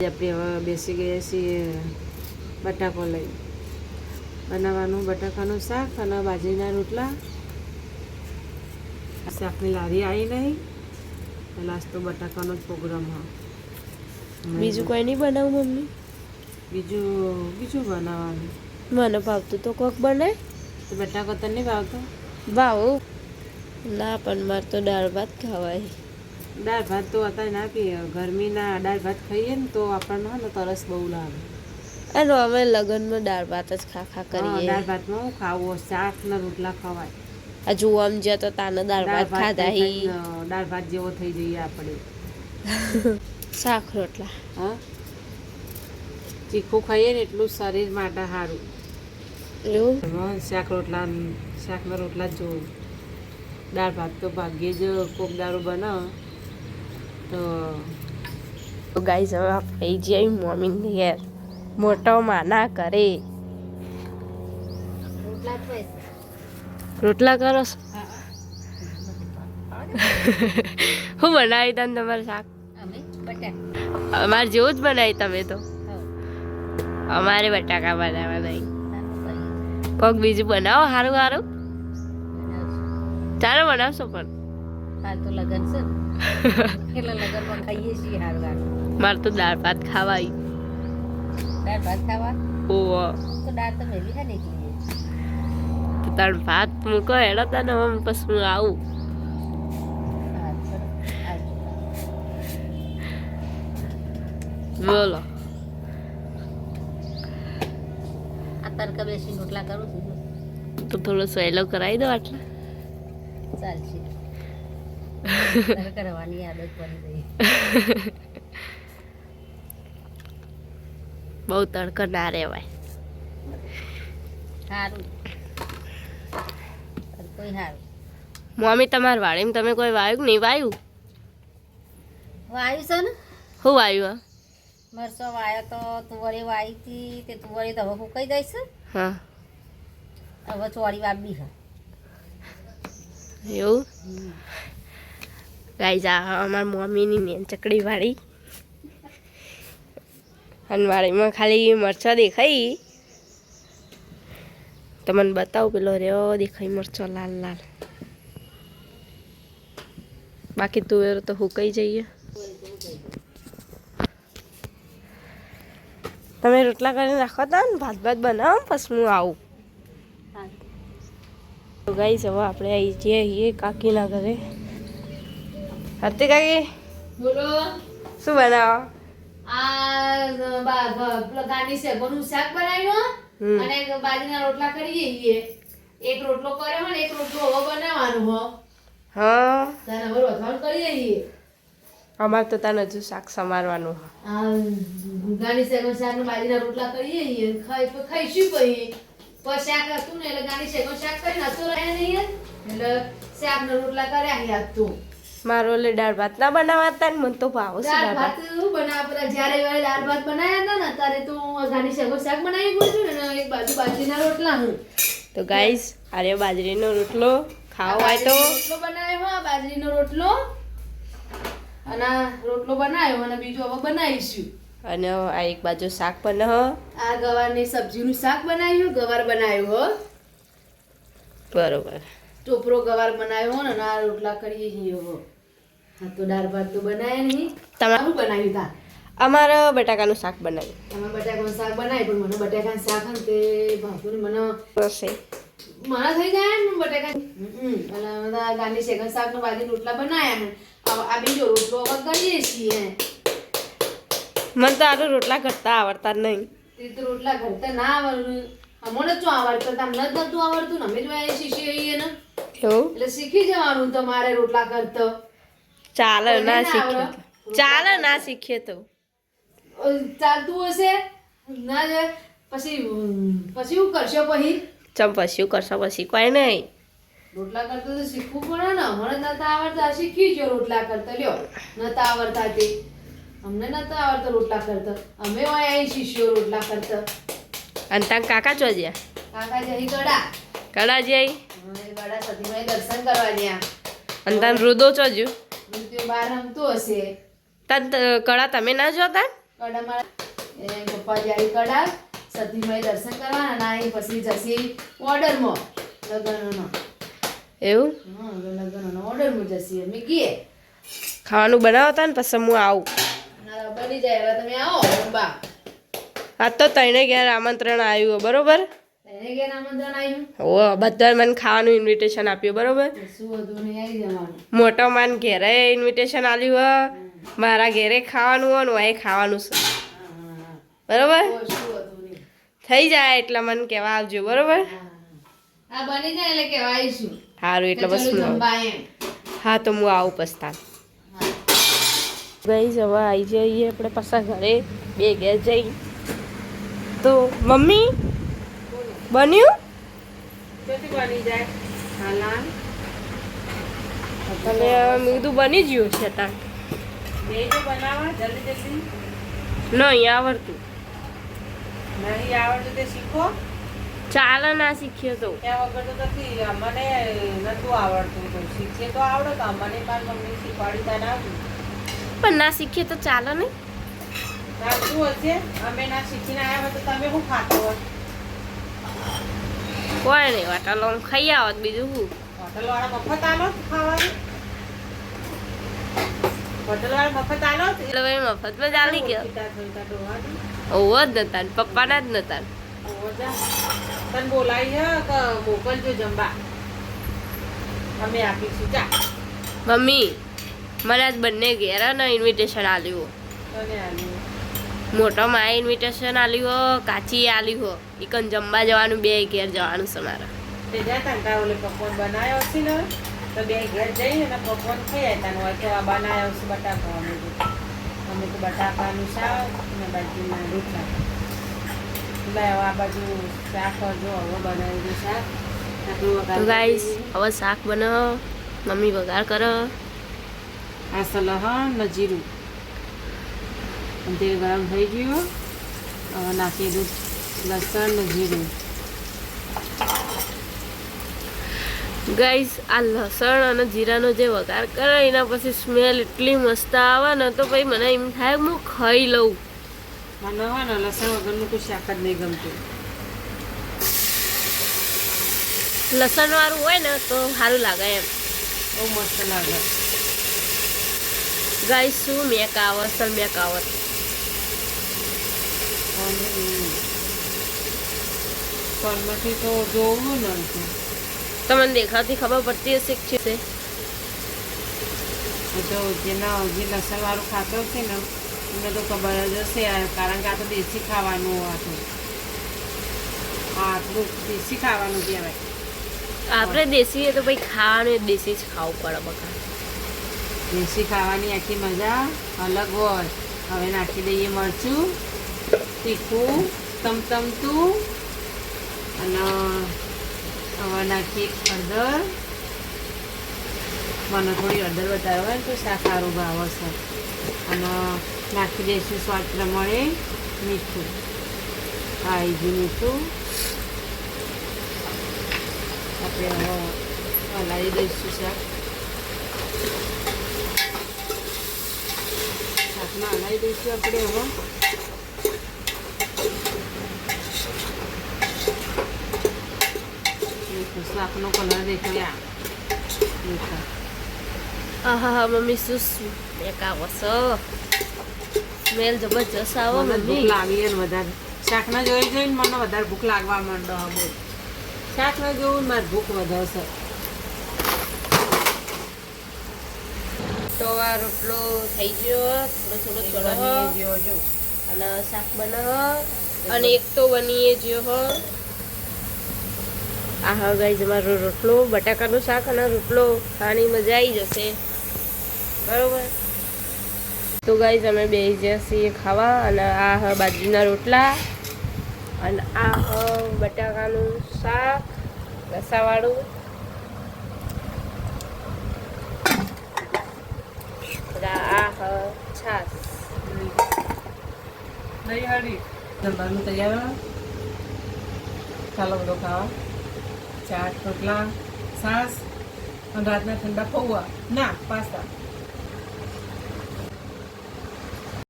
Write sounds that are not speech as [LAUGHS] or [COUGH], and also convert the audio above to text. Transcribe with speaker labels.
Speaker 1: આપણે હવે બેસી ગયા છીએ બટાકો લઈ. બનાવવાનું બટાકાનું શાક અને બાજરીના રોટલા. શાકની લારી આવી નહીં. લાસ્ટ તો બટાકાનો જ પ્રોગ્રામ હા
Speaker 2: બીજું કોઈ નહીં બનાવું મમ્મી?
Speaker 1: બીજું બીજું બનાવવાનું.
Speaker 2: મને ભાવતું તો કોક બનાય
Speaker 1: તો બટાકો તને નહીં ભાવતો?
Speaker 2: ભાવ. ના પણ મારે તો દાળ ભાત ખાવાય.
Speaker 1: દાળ ભાત તો અત્યારે ના પીએ ગરમીના દાળ ભાત ખાઈએ ને તો આપણને ને તરસ બહુ લાગે.
Speaker 2: એનો અમે લગ્નમાં દાળ ભાત જ ખા ખા કરીએ.
Speaker 1: દાળ ભાતમાં હું ખાવો શાક ને રોટલા ખવાય.
Speaker 2: હજુ આમ જ્યાં તો તાને દાળ ભાત ખાધા હી.
Speaker 1: દાળ ભાત જેવો થઈ જઈએ આપણે.
Speaker 2: શાક રોટલા.
Speaker 1: હા? ચીખું ખાઈએ ને એટલું શરીર માટે સારું.
Speaker 2: એવું?
Speaker 1: શાક રોટલા શાકના રોટલા જ જોવું દાળ ભાત તો ભાગ્યે જ કોક દારૂ બનાવો. તો
Speaker 2: ગાઈઝ હવે આપણે જઈ મમ્મીની ઘેર. મોટો માના કરે. રોટલા કરો? હું બનાવી તને તમારે શાક? અમારે જેવું જ બનાવી તમે તો. અમારે બટાકા બનાવવા નહીં કોક બીજું બનાવો સારું સારું ચાલો બનાવશો પણ.
Speaker 3: હાલ તો લગન છે. [LAUGHS] એટલે લગનમાં ખાઈએ છીએ હાર વાર.
Speaker 2: મારે તો દાળ ભાત ખાવાય.
Speaker 3: દાળ ભાત ખાવા?
Speaker 2: ઓવો
Speaker 3: તો દાળ તો મેલી હે નીકળી
Speaker 2: તો તાર ભાત મૂકો હેડો તને હું પછી હું આવું. બોલો.
Speaker 3: આ તડકા બેસી રોટલા કરું છું.
Speaker 2: તો થોડો સહેલો કરાવી દો આટલા.
Speaker 3: ચાલશે. કરવાની આદત પડી ગઈ.
Speaker 2: બહુ તડકો ના રહેવાય.
Speaker 3: સારું કોઈ સારું
Speaker 2: મમ્મી તમાર વાડીમાં તમે કોઈ વાયું નહીં વાયું?
Speaker 3: વાયું છે ને?
Speaker 2: શું વાયું
Speaker 3: મરસો વાયો તો તુવરી વાઈ હતી તે તુવરી તો હવે ફૂંકાઈ જાય છે
Speaker 2: હા.
Speaker 3: હવે ચોરી વાબી છે.
Speaker 2: એવું? ગાઈઝ આ અમારા મમ્મીની મેન ચકડીવાળી અનવાળીમાં ખાલી મરચાં દેખાઈ. તમને બતાવું પેલો રહ્યો દેખાય મરચો લાલ લાલ. બાકી તુવેર તો હુકાઈ જઈએ. તમે રોટલા કરીને રાખો તા ને ભાત ભાત બનાવો પછી હું આવું. તો ગાઈસ હવે આપણે આવી જઈએ કાકીના ઘરે. હતી કાકી?
Speaker 4: બોલો.
Speaker 2: શું બનાવો?
Speaker 4: આ ગાંડી બનું શાક બનાવ્યું અને બાજરીના રોટલા કરીએ એક રોટલો કર્યો ને એક રોટલો હવે બનાવવાનો હો.
Speaker 2: હા.
Speaker 4: તને હવે રોધવાનું કરીએ છીએ
Speaker 2: અમારે તો તને હજુ શાક સમારવાનું
Speaker 4: આ ગાંડી શેકોનું શાક બાજરીના રોટલા કરીએ છીએ ખાઈ ખાઈશું પછી. પછી શાક હતું ને એટલે ગાંડી શેકોનું શાક કરીને હતું રહે નહીં એટલે શાક રોટલા કર્યા હતું તું.
Speaker 2: મારો એટલે દાળ ભાત ના બનાવતા ને મને તો ભાવ છે
Speaker 4: દાળ
Speaker 2: ભાત
Speaker 4: પેલા જ્યારે વાળે દાળ ભાત બનાવ્યા હતા ને ત્યારે તો હું અઘાની શાક શાક બનાવી ગયું છું ને એક બાજુ બાજરીના રોટલા હું.
Speaker 2: તો ગાઈસ આરે બાજરીનો રોટલો ખાવ હોય તો.
Speaker 4: રોટલો બનાવ્યો હા બાજરીનો રોટલો. અને રોટલો બનાવ્યો અને બીજું હવે બનાવીશું.
Speaker 2: અને આ એક બાજુ શાક પણ
Speaker 4: આ ગવારની સબ્જીનું શાક બનાવ્યું ગવાર બનાવ્યું હો.
Speaker 2: બરોબર.
Speaker 4: ટોપરો ગવાર બનાવ્યો ને આ રોટલા કરીએ છીએ હો તો દાળ ભાત તો બનાવ્યા નહીં.
Speaker 2: તમારે
Speaker 4: બનાવ્યું તા
Speaker 2: અમારે બટાકાનું શાક બનાવ્યું.
Speaker 4: તમે બટાકાનું શાક બનાવ્યું પણ મને બટાકાનું શાક ને તે ભાગું મને મારા થઈ ગયા ને બટાકા એટલે ગાંધી શેકન શાકનું બાજરી રોટલા બનાવ્યા ને આ બીજો રોટલો વગર કરીએ છીએ.
Speaker 2: મને તો આરો રોટલા કરતા આવડતા નહીં.
Speaker 4: તે તો રોટલા કરતા ના આવડતું અમને શું આવડતું? તમને જ નતું આવડતું ને. અમે જ વાય આવીએ ને
Speaker 2: એવું?
Speaker 4: એટલે શીખી જવાનું તમારે રોટલા કરતો.
Speaker 2: ચાલે ના? તો. ચાલે ના શીખીએ તો.
Speaker 4: ચાલતું હશે? ના જાય. પછી પછી શું કરશો પછી?
Speaker 2: ચમ પછી કરશો પછી? કોઈ નહીં.
Speaker 4: રોટલા કરતા તો શીખવું પડે ને. મને નતા આવડતા. શીખી જો રોટલા કરતા. લ્યો નતા આવડતા તે. અમને નતા આવડતા રોટલા કરતા. અમે હોય અહીં શીખ્યો રોટલા કરતા.
Speaker 2: અને તાર કાકા ચો જ્યાં?
Speaker 4: કાકા જઈ કડા
Speaker 2: કડા જઈ
Speaker 4: ગડા દર્શન કરવા ગયા.
Speaker 2: અને રુદો ચો જ્યો?
Speaker 4: મૃત્યુ બહાર રમતો હશે.
Speaker 2: તાર કળા તમે ના જોતા?
Speaker 4: મારા એ પપ્પા જાય કળા સતીભાઈ દર્શન કરવા અને અહીં પછી જશે ઓર્ડરમાં લગ્નનો.
Speaker 2: એવું?
Speaker 4: હા લગ્નનો ઓર્ડરમાં જશે. અમે કીએ
Speaker 2: ખાવાનું બનાવતા ને પછી હું આવું.
Speaker 4: બની જાય તમે આવો બા
Speaker 2: આ તો તઈને ઘેર આમંત્રણ આવ્યું બરોબર? ઓ બધા મને ખાવાનું ઇન્વિટેશન આપ્યું બરોબર? મોટો માન ઘેરે ઇન્વિટેશન આપ્યું હ મારા ઘેરે ખાવાનું હોય ને ખાવાનું છે. બરોબર? થઈ જાય એટલે મને કહેવા આવજો બરોબર? સારું એટલે બસ હું તો હું આવું પછતા ગઈ જવા આવી જઈએ આપણે પાછા ઘરે બે ઘેર જઈ. તો મમ્મી? બન્યું?
Speaker 1: બની જાય? હાલાન.
Speaker 2: તમે મીધું બની ગયું છે તાર
Speaker 1: બનાવવા જલ્દી જલ્દી.
Speaker 2: નહીં આવડતું.
Speaker 1: નહીં આવડતું તે શીખો.
Speaker 2: ચાલે ના શીખ્યો તો.
Speaker 1: ત્યાં વગર તો નથી મને નતું આવડતું તો શીખીએ તો આવડે તો મને મારી મમ્મી શીખવાડી ત્યાં ના
Speaker 2: પણ ના શીખીએ તો ચાલે નહીં.
Speaker 1: ના શું હશે? અમે ના શીખીને આવ્યા તો તમે શું ખાતો હોય?
Speaker 2: કોઈ નહીં વાટાલો ખાઈ આવત બીજું શું?
Speaker 1: હોટલ વાળા મફત આલો ખાવાનું? હોટલ વાળા મફત આલો
Speaker 2: એટલે ભાઈ મફતમાં ચાલી ગયો
Speaker 1: ઓળખીતા જોઈતા ડોહાનું.
Speaker 2: ઓવો જ નતા પપ્પાના જ નતા
Speaker 1: તને બોલાવી છે કે મોકલજો જમવા? અમે આપીશું જા.
Speaker 2: મમ્મી મને આજ બંને ઘેરા ને ઇન્વિટેશન આલ્યું.
Speaker 1: તને આલ્યું.
Speaker 2: મોટો માં ઇન્વિટેશન આલ્યું હો કાચી આલ્યું હો. ઈકન જમવા જવાનું બે ઘેર જવાનું છે મારે.
Speaker 1: તે જા તાન ઓલે પકવાન બનાવ્યો છે ને તો બે ઘેર જઈ અને પકવાન ખાઈ આવતા હોય કે આ બનાવ્યો છે બટાકા અમે તો. અમે તો બટાકાનું શાક અને બાજુના રોટલા એટલે હવે આ બાજુ શાક જો હવે બનાવેલું શાક.
Speaker 2: તો ગાઈસ હવે શાક બનાવો. મમ્મી વઘાર કરો.
Speaker 1: આ સલાહ ને જીરું અને તેલ ગરમ થઈ ગયું. નાખી દઉં લસણ ને જીરું.
Speaker 2: ગાઈસ આ લસણ અને જીરાનો જે વઘાર કરે એના પછી સ્મેલ એટલી મસ્ત આવે ને તો પછી મને એમ થાય હું ખાઈ લઉં.
Speaker 1: મને હોય ને લસણ વગરનું કોઈ શાક જ નહીં ગમતું.
Speaker 2: લસણ વાળું હોય ને તો સારું લાગે એમ.
Speaker 1: બહુ મસ્ત લાગે.
Speaker 2: ગાઈસ શું મેક આવે સર મેક આવે
Speaker 1: ફોનમાંથી તો જોવું નથી
Speaker 2: તમને દેખાતી ખબર પડતી હશે કે છે?
Speaker 1: જો જેના જે લસણ વાળું ખાતો છે ને એમને તો ખબર જ હશે કારણ કે આ તો દેશી ખાવાનું તો આ આટલું દેશી ખાવાનું કહેવાય.
Speaker 2: આપણે દેશી તો ભાઈ ખાવાનું દેશી જ ખાવું પડે બકા.
Speaker 1: દેશી ખાવાની આખી મજા અલગ હોય. હવે નાખી દઈએ મરચું. તીખું, તમતમતું, અને હવે નાખીએ હળદર. મને થોડી હળદર ને તો શાક સારું ભાવે છે અને નાખી દઈશું સ્વાદ પ્રમાણે મીઠું. હા ગયું મીઠું. આપણે હવે હલાવી દઈશું શાક. શાકમાં હલાવી દઈશું આપણે હવે. દેખો, શાકનો કલર દેખો
Speaker 2: આહા હા મમ્મી શું મેક આવે છે સ્મેલ જબરજસ્ત આવે મમ્મી
Speaker 1: લાગી એને વધારે શાકના જોઈ જોઈને મને વધારે ભૂખ લાગવા માંડો હા બોલ શાકના જોવું મારે ભૂખ વધારશે
Speaker 2: તો આ રોટલો થઈ ગયો થોડો થોડો ચડો અને શાક બનાવો અને એક તો બનીએ જો હો આ હા ગાઈઝ અમારો રોટલો, બટાકાનું શાક અને રોટલો ખાવાની મજા આવી જશે. બરાબર? તો ગાઈઝ અમે બે જઈએ ખાવા અને આ હ બાજરીના રોટલા અને આ હ બટાકાનું શાક, રસાવાળું. આ હ
Speaker 1: તૈયાર. ચાલો બધો ખાવા. ચાટ રોટલા છાસ અને રાતના ઠંડા પૌવા. ના પાસ્તા.